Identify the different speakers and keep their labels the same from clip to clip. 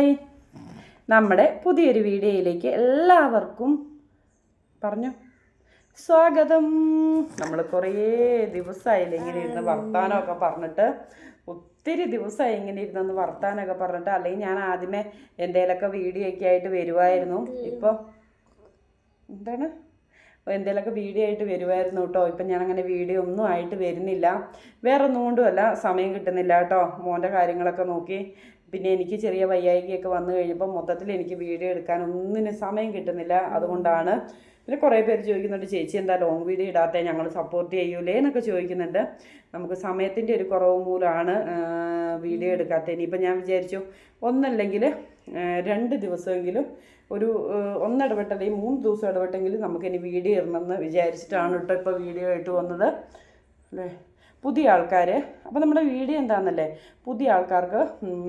Speaker 1: Hi നമ്മുടെ പുതിയൊരു വീഡിയോയിലേക്ക് എല്ലാവർക്കും പറഞ്ഞു സ്വാഗതം. നമ്മൾ കുറേ ദിവസമായില്ല ഇങ്ങനെ ഇരുന്ന് വർത്താനമൊക്കെ പറഞ്ഞിട്ട്. ഒത്തിരി ദിവസമായി ഇങ്ങനെ ഇരുന്നൊന്ന് വർത്താനമൊക്കെ പറഞ്ഞിട്ട്. അല്ലെങ്കിൽ ഞാൻ ആദ്യമേ എന്തേലൊക്കെ വീഡിയോ ഒക്കെ ആയിട്ട് വരുമായിരുന്നു ഇപ്പോൾ എന്താണ്? എന്തെങ്കിലുമൊക്കെ വീഡിയോ ആയിട്ട് വരുമായിരുന്നു കേട്ടോ. ഇപ്പം ഞാൻ അങ്ങനെ വീഡിയോ ഒന്നും ആയിട്ട് വരുന്നില്ല. വേറെ ഒന്നും കൊണ്ടുമല്ല സമയം കിട്ടുന്നില്ല കേട്ടോ. മോന്റെ കാര്യങ്ങളൊക്കെ നോക്കി പിന്നെ എനിക്ക് ചെറിയ വയ്യായികയൊക്കെ വന്നു കഴിഞ്ഞപ്പോൾ മൊത്തത്തിൽ എനിക്ക് വീഡിയോ എടുക്കാൻ ഒന്നിനും സമയം കിട്ടുന്നില്ല. അതുകൊണ്ടാണ് പിന്നെ കുറേ പേര് ചോദിക്കുന്നുണ്ട് ചേച്ചി എന്താ ലോങ് വീഡിയോ ഇടാത്ത? ഞങ്ങൾ സപ്പോർട്ട് ചെയ്യൂലേ? എന്നൊക്കെ ചോദിക്കുന്നുണ്ട്. നമുക്ക് സമയത്തിന്റെ ഒരു കുറവ് മൂലമാണ് വീഡിയോ എടുക്കാത്ത. ഇനിയിപ്പോൾ ഞാൻ വിചാരിച്ചു ഒന്നല്ലെങ്കിൽ രണ്ട് ദിവസമെങ്കിലും ഒരു ഒന്നിടപെട്ടല്ലെങ്കിൽ അല്ലെങ്കിൽ മൂന്ന് ദിവസം ഇടപെട്ടെങ്കിലും നമുക്കിനി വീഡിയോ ഇടണമെന്ന് വിചാരിച്ചിട്ടാണ് കേട്ടോ ഇപ്പോൾ വീഡിയോ ആയിട്ട് വന്നത്. അല്ലേ? പുതിയ ആൾക്കാർ അപ്പോൾ നമ്മുടെ വീഡിയോ എന്താണെന്നല്ലേ പുതിയ ആൾക്കാർക്ക്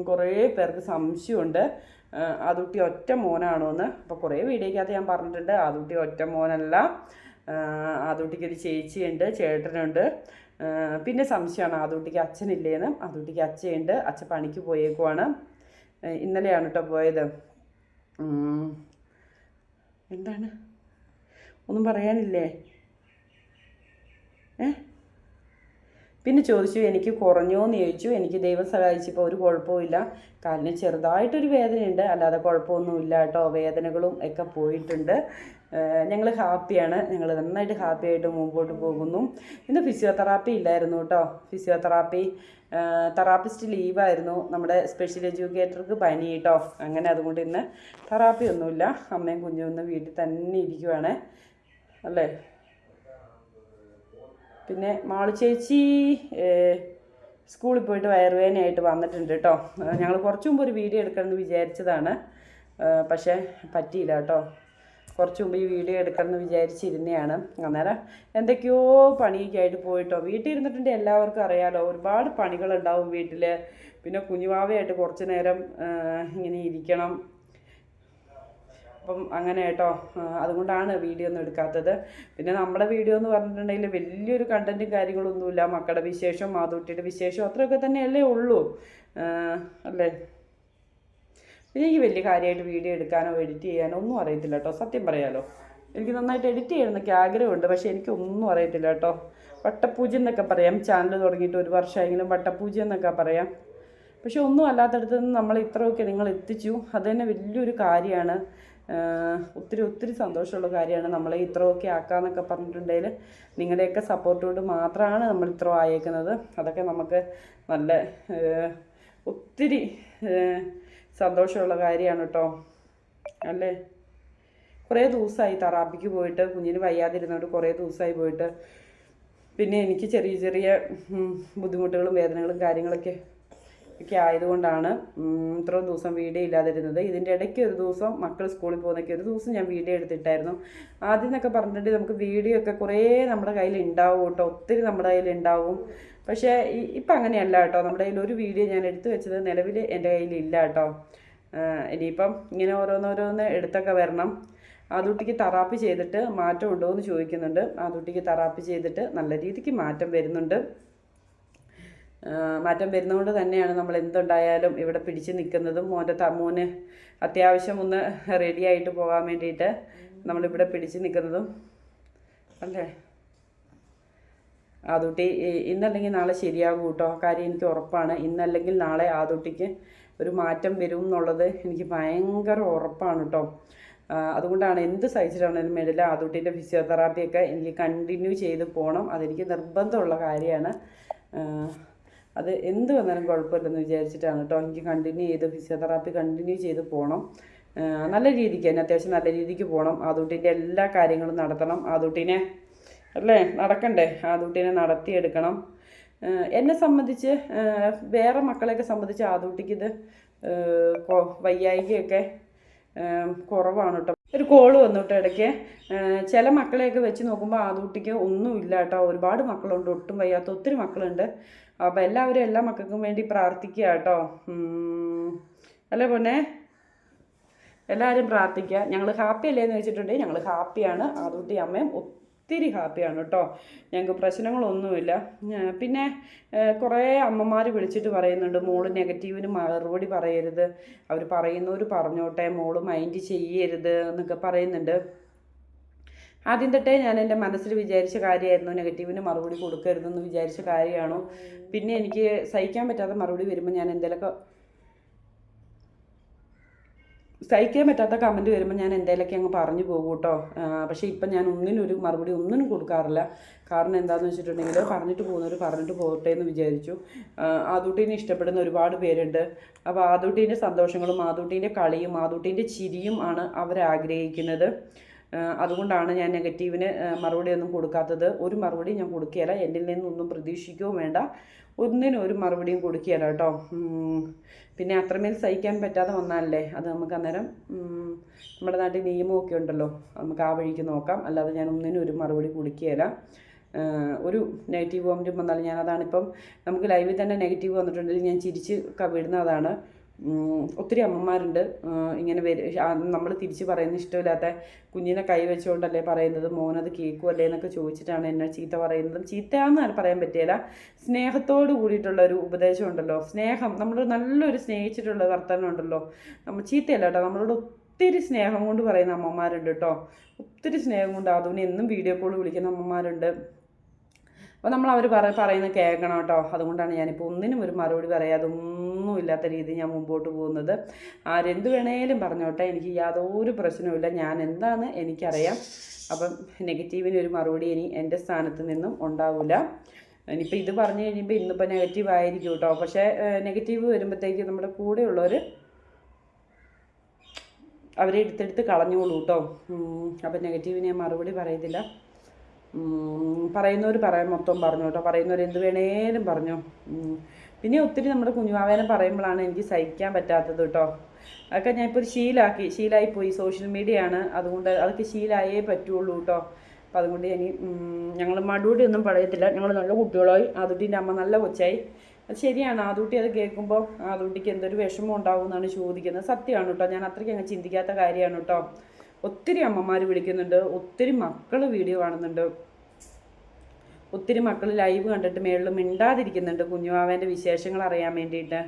Speaker 1: കുറേ പേർക്ക് സംശയമുണ്ട്. ആദുട്ടി ഒറ്റ മോനാണോ എന്ന് അപ്പോൾ കുറേ വീഡിയോക്കകത്ത് ഞാൻ പറഞ്ഞിട്ടുണ്ട്. ആദുട്ടി ഒറ്റ മോനല്ല. ആദുട്ടിക്ക് ഒരു ചേച്ചിയുണ്ട് ചേട്ടനുണ്ട്. പിന്നെ സംശയമാണ് ആദുട്ടിക്ക് അച്ഛനില്ലേന്ന്. ആദുട്ടിക്ക് അച്ഛയുണ്ട്. അച്ഛൻ പണിക്ക് പോയേക്കുവാണ്. ഇന്നലെയാണ് കേട്ടോ പോയത്. എന്താണ്? ഒന്നും പറയാനില്ലേ? ഏ? പിന്നെ ചോദിച്ചു എനിക്ക് കുറഞ്ഞോ എന്ന് ചോദിച്ചു. എനിക്ക് ദൈവം സഹായിച്ചപ്പോൾ ഒരു കുഴപ്പമില്ല കാലിന് ചെറുതായിട്ടൊരു വേദനയുണ്ട്. അല്ലാതെ കുഴപ്പമൊന്നുമില്ല കേട്ടോ. വേദനകളും ഒക്കെ പോയിട്ടുണ്ട്. ഞങ്ങൾ ഹാപ്പിയാണ് ഞങ്ങൾ നന്നായിട്ട് ഹാപ്പി ആയിട്ട് മുമ്പോട്ട് പോകുന്നു. ഇന്ന് ഫിസിയോതെറാപ്പി ഇല്ലായിരുന്നു കേട്ടോ. ഫിസിയോതെറാപ്പി തെറാപ്പിസ്റ്റ് ലീവായിരുന്നു നമ്മുടെ സ്പെഷ്യൽ എഡ്യൂക്കേറ്റർക്ക് പനി കേട്ടോ. അങ്ങനെ അതുകൊണ്ട് ഇന്ന് തെറാപ്പി ഒന്നുമില്ല. അമ്മയും കുഞ്ഞും ഇന്ന് വീട്ടിൽ തന്നെ ഇരിക്കുവാണ്. അല്ലേ? പിന്നെ മാളു ചേച്ചി സ്കൂളിൽ പോയിട്ട് വയറുവേദനയായിട്ട് വന്നിട്ടുണ്ട് കേട്ടോ ഞങ്ങൾ കുറച്ചു മുമ്പ് ഒരു വീഡിയോ എടുക്കണമെന്ന് വിചാരിച്ചതാണ്. പക്ഷേ പറ്റിയില്ല കേട്ടോ കുറച്ചു മുമ്പ് ഈ വീഡിയോ എടുക്കണമെന്ന് വിചാരിച്ചിരുന്നതാണ്. അന്നേരം എന്തൊക്കെയോ പണിയൊക്കെ ആയിട്ട് പോയിട്ടോ. വീട്ടിൽ ഇരുന്നിട്ടുണ്ട് എല്ലാവർക്കും അറിയാലോ. ഒരുപാട് പണികളുണ്ടാവും വീട്ടിൽ പിന്നെ കുഞ്ഞുവാവയായിട്ട് കുറച്ച് നേരം ഇങ്ങനെ ഇരിക്കണം. അപ്പം അങ്ങനെ കേട്ടോ. അതുകൊണ്ടാണ് വീഡിയോ ഒന്നും എടുക്കാത്തത്. പിന്നെ നമ്മുടെ വീഡിയോ എന്ന് പറഞ്ഞിട്ടുണ്ടെങ്കിൽ വലിയൊരു കണ്ടന്റും കാര്യങ്ങളൊന്നുമില്ല. മക്കളുടെ വിശേഷം മാതൂട്ടിയുടെ വിശേഷം അത്രയൊക്കെ തന്നെയല്ലേ ഉള്ളൂ. അല്ലേ? പിന്നെ എനിക്ക് വലിയ കാര്യമായിട്ട് വീഡിയോ എടുക്കാനോ എഡിറ്റ് ചെയ്യാനോ ഒന്നും അറിയത്തില്ല കേട്ടോ. സത്യം പറയാലോ. എനിക്ക് നന്നായിട്ട് എഡിറ്റ് ചെയ്യണമെന്നൊക്കെ ആഗ്രഹമുണ്ട്. പക്ഷേ എനിക്ക് ഒന്നും അറിയത്തില്ല കേട്ടോ. വട്ടപ്പൂജ എന്നൊക്കെ പറയാം. ചാനൽ തുടങ്ങിയിട്ട് ഒരു വർഷമായെങ്കിലും വട്ടപ്പൂജ എന്നൊക്കെ പറയാം. പക്ഷെ ഒന്നും അല്ലാത്തടത്ത് നിന്ന് നമ്മൾ ഇത്രയൊക്കെ നിങ്ങൾ എത്തിച്ചു. അത് തന്നെ വലിയൊരു കാര്യമാണ്. ഒത്തിരി ഒത്തിരി സന്തോഷമുള്ള കാര്യമാണ്. നമ്മളെ ഇത്രയൊക്കെ ആക്കാമെന്നൊക്കെ പറഞ്ഞിട്ടുണ്ടെങ്കിൽ നിങ്ങളുടെയൊക്കെ സപ്പോർട്ട് കൊണ്ട് മാത്രമാണ് നമ്മൾ ഇത്ര ആയേക്കുന്നത്. അതൊക്കെ നമുക്ക് നല്ല ഒത്തിരി സന്തോഷമുള്ള കാര്യമാണ് കേട്ടോ. അല്ലേ? കുറേ ദിവസമായി തറാപ്പിക്ക് പോയിട്ട് കുഞ്ഞിന് വയ്യാതിരുന്നോണ്ട് കുറേ ദിവസമായി പോയിട്ട്. പിന്നെ എനിക്ക് ചെറിയ ചെറിയ ബുദ്ധിമുട്ടുകളും വേദനകളും കാര്യങ്ങളൊക്കെ ഒക്കെ ആയതുകൊണ്ടാണ് ഇത്രയും ദിവസം വീഡിയോ ഇല്ലാതിരുന്നത്. ഇതിന്റെ ഇടയ്ക്ക് ഒരു ദിവസം മക്കൾ സ്കൂളിൽ പോകുന്നൊക്കെ ഒരു ദിവസം ഞാൻ വീഡിയോ എടുത്തിട്ടായിരുന്നു. ആദ്യം എന്നൊക്കെ പറഞ്ഞിട്ട് നമുക്ക് വീഡിയോ ഒക്കെ കുറേ നമ്മുടെ കയ്യിൽ ഉണ്ടാവും കേട്ടോ. ഒത്തിരി നമ്മുടെ കയ്യിൽ ഉണ്ടാവും. പക്ഷേ ഇപ്പം അങ്ങനെയല്ല കേട്ടോ. നമ്മുടെ കയ്യിൽ ഒരു വീഡിയോ ഞാൻ എടുത്തു വെച്ചത് നിലവിൽ എന്റെ കയ്യിൽ ഇല്ല കേട്ടോ. ഇനിയിപ്പം ഇങ്ങനെ ഓരോന്നോരോന്ന് എടുത്തൊക്കെ വരണം. ആദുട്ടിക്ക് തെറാപ്പി ചെയ്തിട്ട് മാറ്റം ഉണ്ടോ എന്ന് ചോദിക്കുന്നുണ്ട്. ആദുട്ടിക്ക് തെറാപ്പി ചെയ്തിട്ട് നല്ല രീതിക്ക് മാറ്റം വരുന്നുണ്ട്. മാറ്റം വരുന്നതുകൊണ്ട് തന്നെയാണ് നമ്മൾ എന്തുണ്ടായാലും ഇവിടെ പിടിച്ച് നിൽക്കുന്നതും മോന്റെ തമ്മൂന് അത്യാവശ്യം ഒന്ന് റെഡി ആയിട്ട് പോകാൻ വേണ്ടിയിട്ട് നമ്മളിവിടെ പിടിച്ച് നിൽക്കുന്നതും അല്ലേ? ആദുട്ടി ഇന്നല്ലെങ്കിൽ നാളെ ശരിയാകും കേട്ടോ കാര്യം എനിക്ക് ഉറപ്പാണ്. ഇന്നല്ലെങ്കിൽ നാളെ ആദുട്ടിക്ക് ഒരു മാറ്റം വരും എന്നുള്ളത് എനിക്ക് ഭയങ്കര ഉറപ്പാണ് കേട്ടോ അതുകൊണ്ടാണ് എന്ത് സഹിച്ചിട്ടാണെങ്കിലും വേണ്ടില്ല ആദുട്ടിന്റെ ഫിസിയോതെറാപ്പിയൊക്കെ എനിക്ക് കണ്ടിന്യൂ ചെയ്ത് പോകണം. അതെനിക്ക് നിർബന്ധമുള്ള കാര്യമാണ്. അത് എന്ത് വന്നാലും കുഴപ്പമില്ലെന്ന് വിചാരിച്ചിട്ടാണ് കേട്ടോ. എനിക്ക് കണ്ടിന്യൂ ചെയ്ത് ഫിസിയോതെറാപ്പി കണ്ടിന്യൂ ചെയ്ത് പോകണം നല്ല രീതിക്ക് തന്നെ അത്യാവശ്യം നല്ല രീതിക്ക് പോകണം ആദുട്ടിന്റെ എല്ലാ കാര്യങ്ങളും നടത്തണം. ആദൂട്ടിനെ അല്ലേ? നടക്കണ്ടേ? ആദൂട്ടിനെ നടത്തിയെടുക്കണം. എന്നെ സംബന്ധിച്ച് വേറെ മക്കളെയൊക്കെ സംബന്ധിച്ച് ആദൂട്ടിക്ക് ഇത് വയ്യായികയൊക്കെ കുറവാണ് കേട്ടോ. ഒരു കോൾ വന്നു കേട്ടോ ഇടയ്ക്ക്. ചില മക്കളെയൊക്കെ വെച്ച് നോക്കുമ്പോൾ ആദൂട്ടിക്ക് ഒന്നുമില്ല കേട്ടോ. ഒരുപാട് മക്കളുണ്ട് ഒട്ടും വയ്യാത്ത ഒത്തിരി മക്കളുണ്ട്. അപ്പോൾ എല്ലാവരും എല്ലാ മക്കൾക്കും വേണ്ടി പ്രാർത്ഥിക്കുക കേട്ടോ. അല്ലേ പൊന്നെ? എല്ലാവരും പ്രാർത്ഥിക്കുക. ഞങ്ങൾ ഹാപ്പി അല്ലേ എന്ന് വെച്ചിട്ടുണ്ടെങ്കിൽ ഞങ്ങൾ ഹാപ്പിയാണ് ആദൂട്ടി അമ്മയും ഒത്തിരി ഹാപ്പിയാണ് കേട്ടോ. ഞങ്ങൾക്ക് പ്രശ്നങ്ങളൊന്നുമില്ല. പിന്നെ കുറേ അമ്മമാർ വിളിച്ചിട്ട് പറയുന്നുണ്ട്. മോൾ നെഗറ്റീവിന് മറുപടി പറയരുത്. അവർ പറയുന്നവർ പറഞ്ഞോട്ടെ. മോൾ മൈൻഡ് ചെയ്യരുത് എന്നൊക്കെ പറയുന്നുണ്ട്. ആദ്യം തൊട്ടേ ഞാൻ എന്റെ മനസ്സിൽ വിചാരിച്ച കാര്യമായിരുന്നു. നെഗറ്റീവിന് മറുപടി കൊടുക്കരുതെന്ന് വിചാരിച്ച കാര്യമാണോ. പിന്നെ എനിക്ക് സഹിക്കാൻ പറ്റാത്ത മറുപടി വരുമ്പോൾ ഞാൻ എന്തെങ്കിലുമൊക്കെ സഹിക്കാൻ പറ്റാത്ത കമന്റ് വരുമ്പോൾ ഞാൻ എന്തെങ്കിലുമൊക്കെ അങ്ങ് പറഞ്ഞു പോകും കേട്ടോ പക്ഷേ ഇപ്പം ഞാൻ ഒന്നിനും ഒരു മറുപടി ഒന്നിനും കൊടുക്കാറില്ല. കാരണം എന്താണെന്ന് വെച്ചിട്ടുണ്ടെങ്കിൽ പറഞ്ഞിട്ട് പോകുന്നവർ പറഞ്ഞിട്ട് പോകട്ടെ എന്ന് വിചാരിച്ചു. ആദുട്ടീനെ ഇഷ്ടപ്പെടുന്ന ഒരുപാട് പേരുണ്ട്. അപ്പോൾ ആദൂട്ടീന്റെ സന്തോഷങ്ങളും ആദൂട്ടീന്റെ കളിയും ആദൂട്ടീന്റെ ചിരിയും ആണ് ആ, അതുകൊണ്ടാണ് ഞാൻ നെഗറ്റീവിന് മറുപടി ഒന്നും കൊടുക്കാത്തത്. ഒരു മറുപടി ഞാൻ കൊടുക്കുകയില്ല. എന്നിൽ നിന്നൊന്നും പ്രതീക്ഷിക്കുകയും വേണ്ട. ഒന്നിനും ഒരു മറുപടിയും കൊടുക്കുകയില്ല കേട്ടോ. പിന്നെ അത്രമേൽ സഹിക്കാൻ പറ്റാതെ വന്നാലല്ലേ അത് നമുക്ക് അന്നേരം നമ്മുടെ നാട്ടിൽ നിയമമൊക്കെ ഉണ്ടല്ലോ. നമുക്ക് ആ വഴിക്ക് നോക്കാം. അല്ലാതെ ഞാൻ ഒന്നിനും ഒരു മറുപടി കൊടുക്കുകയില്ല. ഒരു നെഗറ്റീവ് കോമന്റും വന്നാലും ഞാൻ അതാണിപ്പം നമുക്ക് ലൈവിൽ തന്നെ നെഗറ്റീവ് വന്നിട്ടുണ്ടെങ്കിൽ ഞാൻ ചിരിച്ച് വിടുന്നതാണ്. ഒത്തിരി അമ്മമാരുണ്ട്. ഇങ്ങനെ നമ്മൾ തിരിച്ച് പറയുന്ന ഇഷ്ടമില്ലാത്ത കുഞ്ഞിനെ കൈ വെച്ചുകൊണ്ടല്ലേ പറയുന്നത് മോനത് കേൾക്കുമല്ലേ എന്നൊക്കെ ചോദിച്ചിട്ടാണ് എന്നെ ചീത്ത പറയുന്നതും. ചീത്തയാണെന്ന് പറയാൻ പറ്റില്ല സ്നേഹത്തോട് കൂടിയിട്ടുള്ള ഒരു ഉപദേശം ഉണ്ടല്ലോ. സ്നേഹം നമ്മൾ നല്ലൊരു സ്നേഹിച്ചിട്ടുള്ള വർത്തമാനം ഉണ്ടല്ലോ. നമ്മൾ ചീത്തയല്ല കേട്ടോ. നമ്മളോട് ഒത്തിരി സ്നേഹം കൊണ്ട് പറയുന്ന അമ്മമാരുണ്ട് കേട്ടോ. ഒത്തിരി സ്നേഹം കൊണ്ട് അതുകൊണ്ട് എന്നും വീഡിയോ കോൾ വിളിക്കുന്ന അമ്മമാരുണ്ട്. അപ്പോൾ നമ്മൾ അവർ പറയുന്ന കേൾക്കണം കേട്ടോ. അതുകൊണ്ടാണ് ഞാനിപ്പോൾ ഒന്നിനും ഒരു മറുപടി പറയാതെ ഒന്നും ഇല്ലാത്ത രീതിയിൽ ഞാൻ മുമ്പോട്ട് പോകുന്നത്. ആരെന്ത് വേണേലും പറഞ്ഞോട്ടെ എനിക്ക് യാതൊരു പ്രശ്നവുമില്ല. ഞാൻ എന്താണ് എനിക്കറിയാം. അപ്പം നെഗറ്റീവിന് ഒരു മറുപടി ഇനി എന്റെ സ്ഥാനത്ത് നിന്നും ഉണ്ടാവില്ല ഇനിയിപ്പോൾ ഇത് പറഞ്ഞു കഴിയുമ്പോൾ ഇന്നിപ്പോൾ നെഗറ്റീവ് ആയിരിക്കും കേട്ടോ. പക്ഷേ നെഗറ്റീവ് വരുമ്പോഴത്തേക്ക് നമ്മുടെ കൂടെയുള്ളവർ അവരെ എടുത്തെടുത്ത് കളഞ്ഞോളൂ കേട്ടോ. അപ്പം നെഗറ്റീവിന് ഞാൻ മറുപടി പറയത്തില്ല. പറയുന്നവർ പറയാൻ മൊത്തം പറഞ്ഞു കേട്ടോ. പറയുന്നവർ എന്ത് വേണേലും പറഞ്ഞു. പിന്നെ ഒത്തിരി നമ്മുടെ കുഞ്ഞുമാവേനെ പറയുമ്പോഴാണ് എനിക്ക് സഹിക്കാൻ പറ്റാത്തത് കേട്ടോ. അതൊക്കെ ഞാൻ ഇപ്പോൾ ഒരു ശീലാക്കി ശീലായിപ്പോയി സോഷ്യൽ മീഡിയ ആണ്. അതുകൊണ്ട് അതൊക്കെ ശീലായേ പറ്റുള്ളൂ കേട്ടോ. അപ്പം അതുകൊണ്ട് ഇനി ഞങ്ങൾ മടുകൂടി ഒന്നും പറയത്തില്ല. ഞങ്ങൾ നല്ല കുട്ടികളായി. ആദുട്ടീന്റെ അമ്മ നല്ല കൊച്ചായി. അത് ശരിയാണ്. ആദൂട്ടി അത് കേൾക്കുമ്പോൾ ആദൂട്ടിക്ക് എന്തൊരു വിഷമം ഉണ്ടാവും എന്നാണ് ചോദിക്കുന്നത്. സത്യമാണ് കേട്ടോ. ഞാൻ അത്രയ്ക്ക് അങ്ങ് ചിന്തിക്കാത്ത കാര്യമാണ് കേട്ടോ. ഒത്തിരി അമ്മമാർ വിളിക്കുന്നുണ്ട്. ഒത്തിരി മക്കൾ വീഡിയോ കാണുന്നുണ്ട്. ഒത്തിരി മക്കൾ ലൈവ് കണ്ടിട്ട് മേളിൽ മിണ്ടാതിരിക്കുന്നുണ്ട്. കുഞ്ഞുമാവേന്റെ വിശേഷങ്ങൾ അറിയാൻ വേണ്ടിയിട്ട്.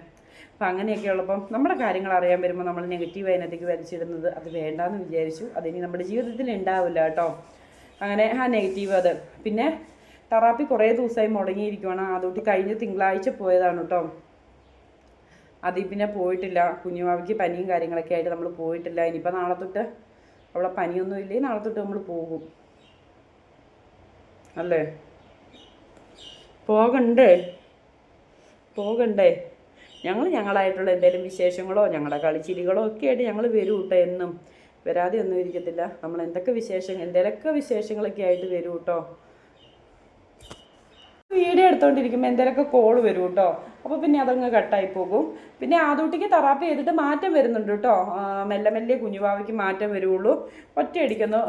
Speaker 1: അപ്പം അങ്ങനെയൊക്കെ ഉള്ളപ്പം നമ്മുടെ കാര്യങ്ങൾ അറിയാൻ വരുമ്പോൾ നമ്മൾ നെഗറ്റീവ് അതിനകത്തേക്ക് വലിച്ചിടുന്നത് അത് വേണ്ടാന്ന് വിചാരിച്ചു. അതിനി നമ്മുടെ ജീവിതത്തിൽ ഉണ്ടാവില്ല കേട്ടോ. അങ്ങനെ ആ നെഗറ്റീവ് അത്. പിന്നെ തെറാപ്പി കുറേ ദിവസമായി മുടങ്ങിയിരിക്കുവാണ്. അതുകൊണ്ട് കഴിഞ്ഞ തിങ്കളാഴ്ച പോയതാണ് കേട്ടോ. അതിൽ പിന്നെ പോയിട്ടില്ല. കുഞ്ഞുമാവിക്ക് പനിയും കാര്യങ്ങളൊക്കെ ആയിട്ട് നമ്മൾ പോയിട്ടില്ല. ഇനിയിപ്പോൾ നാളെ തൊട്ട് അവളെ പനിയൊന്നും ഇല്ലേ? നാളെ തൊട്ട് നമ്മൾ പോകും. അല്ലേ? പോകണ്ടേ? പോകണ്ടേ? ഞങ്ങൾ ഞങ്ങളായിട്ടുള്ള എന്തെങ്കിലും വിശേഷങ്ങളോ ഞങ്ങളുടെ കളിച്ചിരികളോ ഒക്കെ ആയിട്ട് ഞങ്ങൾ വരും കേട്ടോ എന്നും. വരാതെ ഒന്നും ഇരിക്കത്തില്ല. നമ്മൾ എന്തൊക്കെ വിശേഷം എന്തെങ്കിലുമൊക്കെ വിശേഷങ്ങളൊക്കെ ആയിട്ട് വരും കേട്ടോ വീഡിയോ എടുത്തോണ്ടിരിക്കുമ്പോൾ എന്തെങ്കിലുമൊക്കെ കോൾ വരും കേട്ടോ അപ്പോൾ പിന്നെ അതങ്ങ് കട്ടായി പോകും. പിന്നെ ആദൂട്ടിക്ക് തെറാപ്പി ചെയ്തിട്ട് മാറ്റം വരുന്നുണ്ട് കേട്ടോ മെല്ലെ മെല്ലെ കുഞ്ഞുവാവയ്ക്ക് മാറ്റം വരുള്ളൂ ഒറ്റയടിക്കൊന്നും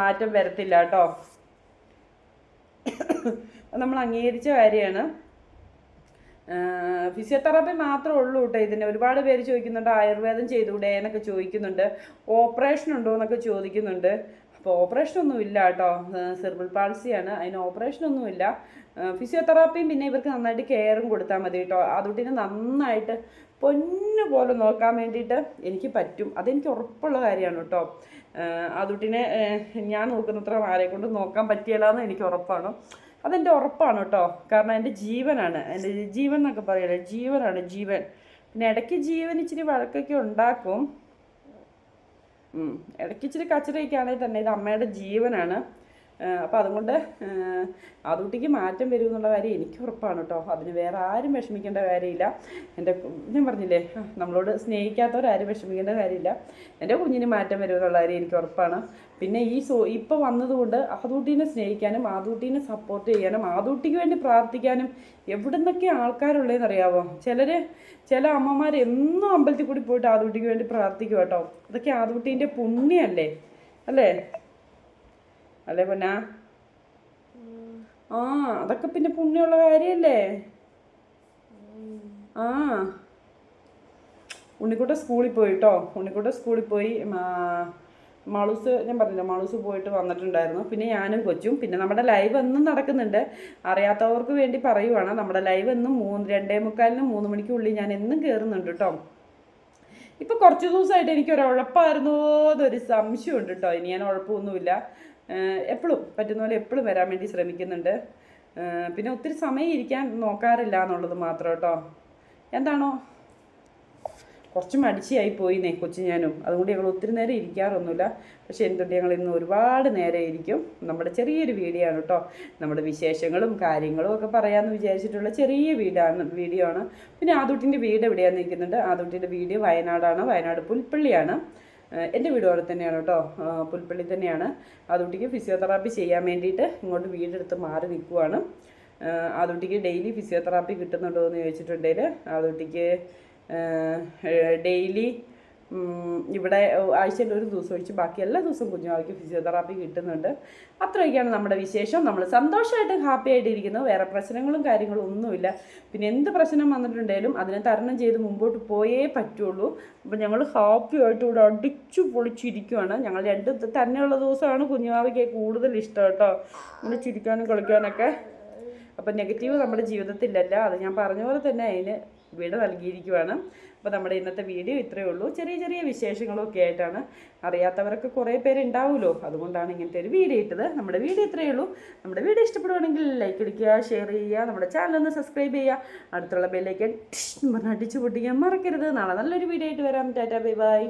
Speaker 1: മാറ്റം വരത്തില്ല കേട്ടോ നമ്മൾ അംഗീകരിച്ച കാര്യമാണ്. ഫിസിയോതെറാപ്പി മാത്രമേ ഉള്ളൂ കേട്ടോ ഇതിന്. ഒരുപാട് പേര് ചോദിക്കുന്നുണ്ട് ആയുർവേദം ചെയ്തുകൂടെ എന്നൊക്കെ ചോദിക്കുന്നുണ്ട്. ഓപ്പറേഷൻ ഉണ്ടോ എന്നൊക്കെ ചോദിക്കുന്നുണ്ട്. അപ്പോൾ ഓപ്പറേഷൻ ഒന്നും ഇല്ല കേട്ടോ. സെർബിൾ പാൾസിയാണ്. അതിന് ഓപ്പറേഷൻ ഒന്നും ഇല്ല. ഫിസിയോതെറാപ്പിയും പിന്നെ ഇവർക്ക് നന്നായിട്ട് കെയറും കൊടുത്താൽ മതി കേട്ടോ. അതുട്ടിനെ നന്നായിട്ട് പൊന്നു പോലെ നോക്കാൻ വേണ്ടിയിട്ട് എനിക്ക് പറ്റും. അതെനിക്ക് ഉറപ്പുള്ള കാര്യമാണ് കേട്ടോ. അതുട്ടിനെ ഞാൻ നോക്കുന്നത്ര ആരെ കൊണ്ട് നോക്കാൻ പറ്റിയല്ലാന്ന് എനിക്ക് ഉറപ്പാണ്. അതെന്റെ ഉറപ്പാണ് കേട്ടോ. കാരണം എന്റെ ജീവനാണ്. എന്റെ ജീവൻ എന്നൊക്കെ പറയല്ലേ? ജീവനാണ് ജീവൻ. പിന്നെ ഇടയ്ക്ക് ജീവൻ ഇച്ചിരി വഴക്കൊക്കെ ഉണ്ടാക്കും. ഇടയ്ക്ക് ഇച്ചിരി കച്ചറയൊക്കെ ആണെങ്കിൽ തന്നെ ഇത് അമ്മയുടെ ജീവനാണ്. അപ്പോൾ അതുകൊണ്ട് അതുകുട്ടിക്ക് മാറ്റം വരും എന്നുള്ള കാര്യം എനിക്ക് ഉറപ്പാണ് കേട്ടോ. അതിന് വേറെ ആരും വിഷമിക്കേണ്ട കാര്യമില്ല. എന്റെ ഞാൻ പറഞ്ഞില്ലേ നമ്മളോട് സ്നേഹിക്കാത്തവരാരും വിഷമിക്കേണ്ട കാര്യമില്ല. എന്റെ കുഞ്ഞിന് മാറ്റം വരും എന്നുള്ള കാര്യം എനിക്ക് ഉറപ്പാണ്. പിന്നെ ഈ സോ ഇപ്പോൾ വന്നതുകൊണ്ട് ആദൂട്ടീനെ സ്നേഹിക്കാനും ആദൂട്ടീനെ സപ്പോർട്ട് ചെയ്യാനും ആദൂട്ടിക്ക് വേണ്ടി പ്രാർത്ഥിക്കാനും എവിടെ നിന്നൊക്കെ ആൾക്കാരുള്ളതെന്ന് അറിയാവോ? ചിലർ ചില അമ്മമാർ എന്നും അമ്പലത്തിൽ കൂടി പോയിട്ട് ആദൂട്ടിക്ക് വേണ്ടി പ്രാർത്ഥിക്കും കേട്ടോ. അതൊക്കെ ആദൂട്ടീന്റെ പുണ്യമല്ലേ അല്ലേ? അല്ലേ പൊന്നാ? ആ അതൊക്കെ പിന്നെ പുണ്യമുള്ള കാര്യമല്ലേ ആ. ഉണ്ണിക്കുട്ട സ്കൂളിൽ പോയിട്ടോ? ഉണ്ണിക്കുട്ട സ്കൂളിൽ പോയി മളൂസ് മാളൂസ് ഞാൻ പറഞ്ഞില്ല മാളൂസ് പോയിട്ട് വന്നിട്ടുണ്ടായിരുന്നു. പിന്നെ ഞാനും കൊച്ചും പിന്നെ നമ്മുടെ ലൈവ് എന്നും നടക്കുന്നുണ്ട്. അറിയാത്തവർക്ക് വേണ്ടി പറയുവാണ്. നമ്മുടെ ലൈവ് എന്നും മൂന്ന് രണ്ടേ മുക്കാലിനും മൂന്ന് മണിക്കുള്ളിൽ ഞാൻ എന്നും കയറുന്നുണ്ട് കേട്ടോ. ഇപ്പം കുറച്ച് ദിവസമായിട്ട് എനിക്കൊരു ഉഴപ്പായിരുന്നോ എന്നൊരു സംശയമുണ്ട് കേട്ടോ. ഇനി ഞാൻ ഉഴപ്പൊന്നുമില്ല. എപ്പോഴും പറ്റുന്ന പോലെ എപ്പോഴും വരാൻ വേണ്ടി ശ്രമിക്കുന്നുണ്ട്. പിന്നെ ഒത്തിരി സമയം ഇരിക്കാൻ നോക്കാറില്ല എന്നുള്ളത് മാത്രം കേട്ടോ എന്താണോ? കുറച്ച് മടിച്ചിയായി പോയിന്നേ കൊച്ചു ഞാനും. അതുകൊണ്ട് ഞങ്ങൾ ഒത്തിരി നേരം ഇരിക്കാറൊന്നുമില്ല. പക്ഷേ എന്തുകൊണ്ട് ഞങ്ങൾ ഇന്ന് ഒരുപാട് നേരം ഇരിക്കും. നമ്മുടെ ചെറിയൊരു വീഡിയോ ആണ് കേട്ടോ നമ്മുടെ വിശേഷങ്ങളും കാര്യങ്ങളും ഒക്കെ പറയാമെന്ന് വിചാരിച്ചിട്ടുള്ള ചെറിയ വീടാണ് വീഡിയോ ആണ്. പിന്നെ ആദൂട്ടിന്റെ വീട് എവിടെയാണെന്ന് നിൽക്കുന്നുണ്ട്? ആദൂട്ടിന്റെ വീട് വയനാടാണ്. വയനാട് പുൽപ്പള്ളിയാണ്. എന്റെ വീട് അവിടെ തന്നെയാണ് കേട്ടോ. പുൽപ്പള്ളി തന്നെയാണ്. ആദൂട്ടിക്ക് ഫിസിയോതെറാപ്പി ചെയ്യാൻ വേണ്ടിയിട്ട് ഇങ്ങോട്ട് വീടെടുത്ത് മാറി നിൽക്കുവാണ്. ആഹ് ആദൂട്ടിക്ക് ഡെയിലി ഫിസിയോതെറാപ്പി കിട്ടുന്നുണ്ടോ എന്ന് ചോദിച്ചിട്ടുണ്ടെങ്കിൽ ആദൂട്ടിക്ക് ഡെയിലി ഇവിടെ ആഴ്ചയിൽ ഒരു ദിവസം ഒഴിച്ച് ബാക്കി എല്ലാ ദിവസവും കുഞ്ഞുമാവയ്ക്ക് ഫിസിയോതെറാപ്പി കിട്ടുന്നുണ്ട്. അത്രയൊക്കെയാണ് നമ്മുടെ വിശേഷം. നമ്മൾ സന്തോഷമായിട്ട് ഹാപ്പി ആയിട്ട് ഇരിക്കുന്നു വേറെ പ്രശ്നങ്ങളും കാര്യങ്ങളും ഒന്നുമില്ല. പിന്നെ എന്ത് പ്രശ്നം വന്നിട്ടുണ്ടെങ്കിലും അതിനെ തരണം ചെയ്ത് മുമ്പോട്ട് പോയേ പറ്റുള്ളൂ. അപ്പം ഞങ്ങൾ ഹാപ്പി ആയിട്ട് ഇവിടെ അടിച്ചു പൊളിച്ചിരിക്കുവാണ്. ഞങ്ങൾ രണ്ട് തന്നെയുള്ള ദിവസമാണ് കുഞ്ഞുമാവയ്ക്ക് കൂടുതൽ ഇഷ്ടം കേട്ടോ. ഇങ്ങനെ ചിരിക്കാനും കളിക്കാനൊക്കെ അപ്പം നെഗറ്റീവ് നമ്മുടെ ജീവിതത്തിലല്ല. അത് ഞാൻ പറഞ്ഞ പോലെ തന്നെ അതിന് വീട് നൽകിയിരിക്കുവാണ്. അപ്പോൾ നമ്മുടെ ഇന്നത്തെ വീഡിയോ ഇത്രയേ ഉള്ളൂ. ചെറിയ ചെറിയ വിശേഷങ്ങളൊക്കെ ആയിട്ടാണ് അറിയാത്തവരൊക്കെ കുറേ പേര് ഉണ്ടാവുമല്ലോ. അതുകൊണ്ടാണ് ഇങ്ങനത്തെ ഒരു വീഡിയോ ഇട്ടത്. നമ്മുടെ വീഡിയോ ഇത്രയേ ഉള്ളൂ. നമ്മുടെ വീഡിയോ ഇഷ്ടപ്പെടുവാണെങ്കിൽ ലൈക്ക് അടിക്കുക ഷെയർ ചെയ്യുക നമ്മുടെ ചാനൽ ഒന്ന് സബ്സ്ക്രൈബ് ചെയ്യുക. അടുത്തുള്ള ബെല്ലേക്ക് പറഞ്ഞ് അടിച്ചു പൊട്ടിക്കാൻ മറക്കരുത്. നാളെ നല്ലൊരു വീഡിയോ ആയിട്ട് വരാം. Tata bye bye